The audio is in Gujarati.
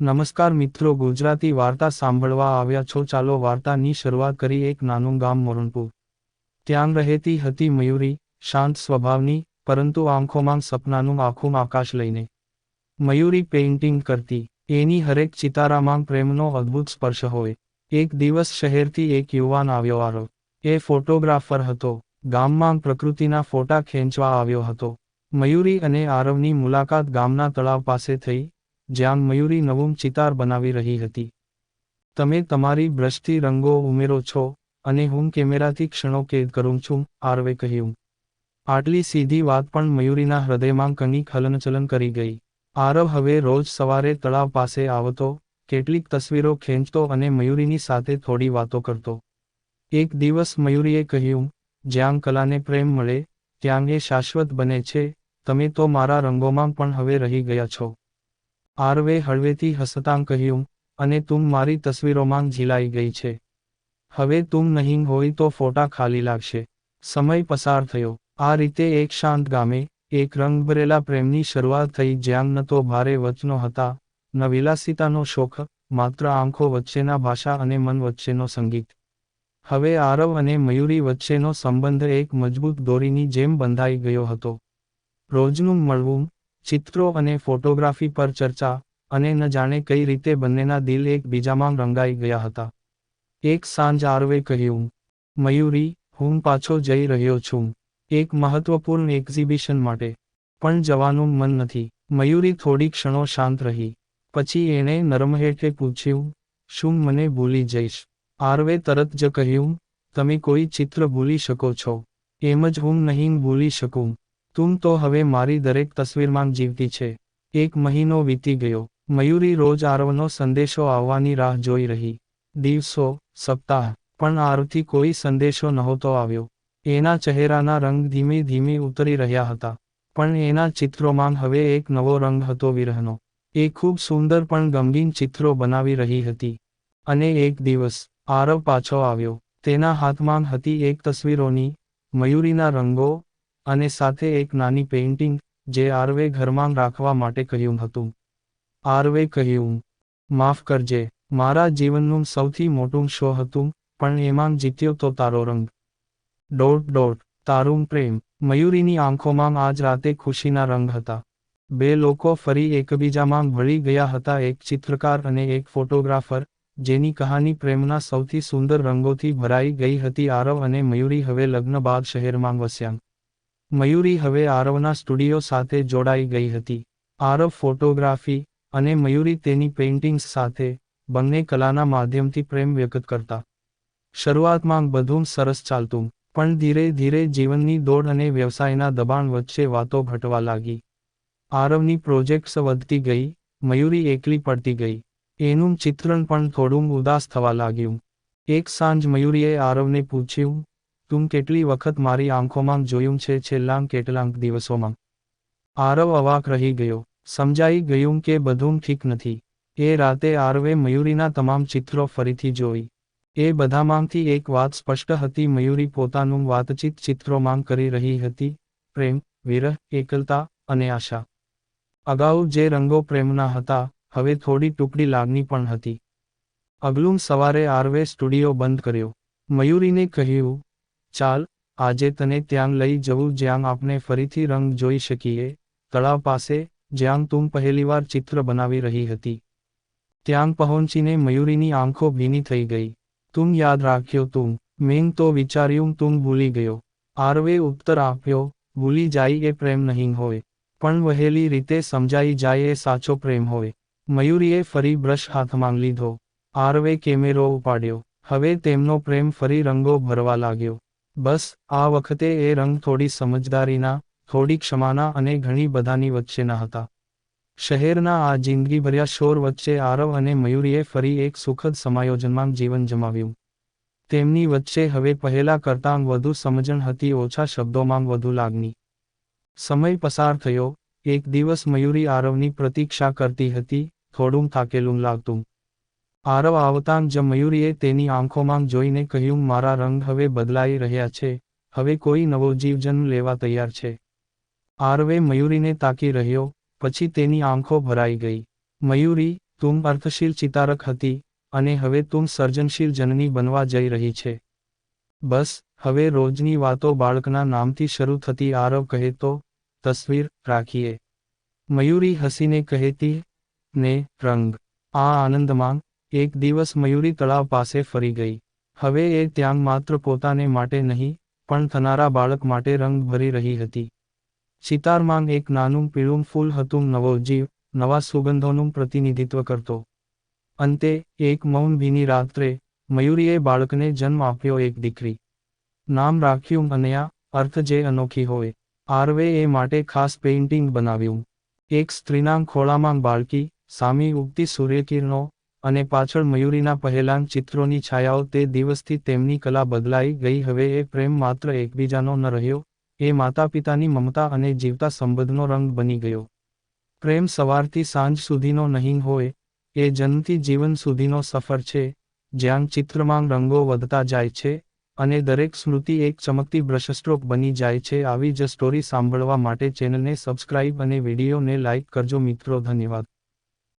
નમસ્કાર મિત્રો, ગુજરાતી વાર્તા સાંભળવા આવ્યા છો. ચાલો વાર્તાની શરૂઆત કરી એક નાનું ગામ મોરણપુર ત્યાં રહેતી હતી મયુરી, શાંત સ્વભાવની, પરંતુ આંખોમાં સપનાનું આખું આકાશ લઈને. મયુરી પેઇન્ટિંગ કરતી. એની હરેક ચિતારામાં પ્રેમનો અદ્ભુત સ્પર્શ હોય. એક દિવસ શહેરથી એક યુવાન આવ્યો આરો. એ ફોટોગ્રાફર હતો. ગામમાં પ્રકૃતિના ફોટા ખેંચવા આવ્યો હતો. મયુરી અને આરવની મુલાકાત ગામના તળાવ પાસે થઈ. જ્યાં મયુરી નવું ચિતાર બનાવી રહી હતી. તમે તમારી બ્રશથી રંગો ઉમેરો છો અને હું કેમેરાથી ક્ષણો કેદ કરું છું, આરવે કહ્યું. આટલી સીધી વાત પણ મયુરીના હૃદયમાં કંઈક હલનચલન કરી ગઈ. આરવ હવે રોજ સવારે તળાવ પાસે આવતો, કેટલીક તસવીરો ખેંચતો અને મયુરીની સાથે થોડી વાતો કરતો. એક દિવસ મયુરીએ કહ્યું, જ્યાં કલાને પ્રેમ મળે, ત્યાં એ શાશ્વત બને છે, તમે તો મારા રંગોમાં પણ હવે રહી ગયા છો. આરવે હળવેથી હસતાં કહ્યું, અને તું મારી તસવીરોમાં ઝીલાઈ ગઈ છે. હવે તું નહીં હોય તો ફોટા ખાલી લાગશે. સમય પસાર થયો. આ રીતે એક શાંત ગામે, એક રંગભરેલા પ્રેમની શરૂઆત થઈ જ્યાં ન તો ભારે વચનો હતા, ન વિલાસિતાનો શોખ, માત્ર આંખો વચ્ચેના ભાષા અને મન વચ્ચેનો સંગીત. હવે આરવ અને મયુરી વચ્ચેનો સંબંધ એક મજબૂત દોરીની જેમ બંધાઈ ગયો હતો. રોજનું મળવું ચિત્રો અને ફોટોગ્રાફી પર ચર્ચા અને ન જાણે કઈ રીતે બંનેના દિલ એકબીજામાં રંગાઈ ગયા હતા. એક સાંજ આરવે કહ્યું, મયુરી, હું પાછો જઈ રહ્યો છું, એક મહત્વપૂર્ણ એક્ઝિબિશન માટે. પણ જવાનું મન નથી. મયુરી થોડી ક્ષણો શાંત રહી, પછી એણે નરમહેઠે પૂછ્યું, શું મને ભૂલી જઈશ? આરવે તરત જ કહ્યું, તમે કોઈ ચિત્ર ભૂલી શકો છો. એમ જ હું નહીં ભૂલી શકું. તું તો હવે મારી દરેક તસવીરમાં જીવતી છે. એક મહિનો વીતી ગયો. મયુરી રોજ આરવનો સંદેશો આવવાની રાહ જોઈ રહી. દિવસો, સપ્તાહ, પણ આરવથી કોઈ સંદેશો નહોતો આવ્યો. એના ચહેરાના રંગ ધીમે ધીમે ઉતરી રહ્યા હતા. પણ એના ચિત્રોમાં હવે એક નવો રંગ હતો વિરહનો. એ ખૂબ સુંદર પણ ગમગીન ચિત્રો બનાવી રહી હતી. અને એક દિવસ, આરવ પાછો આવ્યો. તેના હાથમાં હતી એક તસવીરોની. મયુરીના રંગો અને સાથે એક નાની પેઇન્ટિંગ જે આરવે ઘરમાં રાખવા માટે કહ્યું હતું. આરવે કહ્યું, માફ કરજે, મારા જીવનનું સૌથી મોટું શો હતું, પણ એમાં જીત્યો તો તારો રંગ. ડોટ ડોટ તારું પ્રેમ, મયુરીની આંખોમાં આજ રાતે ખુશીના રંગ હતા. બે લોકો ફરી એકબીજામાં ભળી ગયા હતા, એક ચિત્રકાર અને એક ફોટોગ્રાફર જેની કહાની પ્રેમના સૌથી સુંદર રંગોથી ભરાઈ ગઈ હતી. આરવ અને મયુરી હવે લગ્ન બાદ શહેરમાં વસ્યા. મયુરી હવે આરવના સ્ટુડિયો સાથે જોડાઈ ગઈ હતી. આરવ ફોટોગ્રાફી અને મયુરી તેની પેઇન્ટિંગ્સ સાથે બંને કલાના માધ્યમથી પ્રેમ વ્યક્ત કરતા. શરૂઆતમાં બધું સરસ ચાલતું, પણ ધીરે ધીરે જીવનની દોડ અને વ્યવસાયના દબાણ વચ્ચે વાતો ઘટવા લાગી. આરવની પ્રોજેક્ટ્સ વધતી ગઈ, મયુરી એકલી પડતી ગઈ. એનું ચિત્રણ પણ થોડું ઉદાસ થવા લાગ્યું. એક સાંજ મયુરીએ આરવને પૂછ્યું તું કેટલી વખત મારી આંખોમાં જોયું છે છેલ્લાં કેટલાંક દિવસોમાં? આરવ અવાક રહી ગયો. સમજાઈ ગયું કે બધું ઠીક નથી. એ રાતે આરવે મયુરીના તમામ ચિત્રો ફરીથી જોઈ. એ બધામાંથી એક વાત સ્પષ્ટ હતી. મયુરી પોતાનું વાતચીત ચિત્રોમાં કરી રહી હતી. પ્રેમ, વિરહ, એકલતા અને આશા. અગાઉ જે રંગો પ્રેમના હતા, હવે થોડી ટુકડી લાગણી પણ હતી. અગલું સવારે આરવે સ્ટુડિયો બંધ કર્યો. મયુરીને કહ્યું ચાલ, આજે તને ત્યાં લઈ જવું જ્યાં આપણે ફરીથી રંગ જોઈ શકીએ, તળાવ પાસે, જ્યાં તું પહેલીવાર ચિત્ર બનાવી રહી હતી. ત્યાં પહોંચીને મયુરીની આંખો ભીની થઈ ગઈ. તું યાદ રાખ્યો તું, મેં તો વિચાર્યું તું ભૂલી ગયો. આરવે ઉત્તર આપ્યો, ભૂલી જાય એ પ્રેમ નહીં હોય. પણ વહેલી રીતે સમજાઈ જાય એ સાચો પ્રેમ હોય. મયુરીએ ફરી બ્રશ હાથમાં લીધો. આરવે કેમેરો ઉપાડ્યો. હવે તેમનો પ્રેમ ફરી રંગો ભરવા લાગ્યો. બસ, આ વખતે એ રંગ થોડી સમજદારીના, થોડી ક્ષમાના અને ઘણી બધાની વચ્ચેના હતા. શહેરના આ જિંદગીભર્યા શોર વચ્ચે આરવ અને મયુરીએ ફરી એક સુખદ સમાયોજનમાં જીવન જમાવ્યું. તેમની વચ્ચે હવે પહેલા કરતાં વધુ સમજણ હતી, ઓછા શબ્દોમાં વધુ લાગણી. સમય પસાર થયો. એક દિવસ મયુરી આરવની પ્રતીક્ષા કરતી હતી, થોડું થાકેલું લાગતું. આરવ આવતાં જ મયુરીએ તેની આંખોમાં જોઈને કહ્યું, મારા રંગ હવે બદલાઈ રહ્યા છે. હવે કોઈ નવો જીવજન્મ લેવા તૈયાર છે. આરવે મયુરીને તાકી રહ્યો, પછી તેની આંખો ભરાઈ ગઈ. મયુરી, તું અર્થશીલ ચિતારક હતી અને હવે તું સર્જનશીલ જનની બનવા જઈ રહી છે. બસ, હવે રોજની વાતો બાળકના નામથી શરૂ થતી આરવ કહે તો, તસવીર રાખીએ. મયુરી હસીને કહેતી, ને, રંગ. આ આનંદમાં એક દિવસ મયુરી તળાવ પાસે ફરી ગઈ. હવે એ ત્યાં માત્ર પોતાને માટે નહીં, પણ થનારા બાળક માટે રંગ ભરી રહી હતી. સિતારમાં એક નાનું પીળું ફૂલ હતું નવો જીવ, નવા સુગંધોનું પ્રતિનિધિત્વ કરતો. અંતે, એક મૌન ભીની રાત્રે, મયુરીએ બાળકને જન્મ આપ્યો એક દીકરી. નામ રાખ્યું અનયા, અર્થ જે અનોખી હોય. આરવે એ માટે ખાસ પેઇન્ટિંગ બનાવ્યું. એક સ્ત્રીના ખોળામાં બાળકી, સામી ઉગતી સૂર્યકિરણો અને પાછળ મયુરીના પહેલાં ચિત્રોની છાયાઓ તે દિવસથી તેમની કલા બદલાઈ ગઈ. હવે એ પ્રેમ માત્ર એકબીજાનો ન રહ્યો, એ માતા પિતાની મમતા અને જીવતા સંબંધનો રંગ બની ગયો. પ્રેમ સવારથી સાંજ સુધીનો નહીં હોય, એ જન્મથી જીવન સુધીનો સફર છે, જ્યાં ચિત્રમાં રંગો વધતા જાય છે, અને દરેક સ્મૃતિ એક ચમકતી બ્રશસ્ટ્રોક બની જાય છે. આવી જ સ્ટોરી સાંભળવા માટે ચેનલને સબસ્ક્રાઇબ અને વિડીયોને લાઇક કરજો મિત્રો. ધન્યવાદ.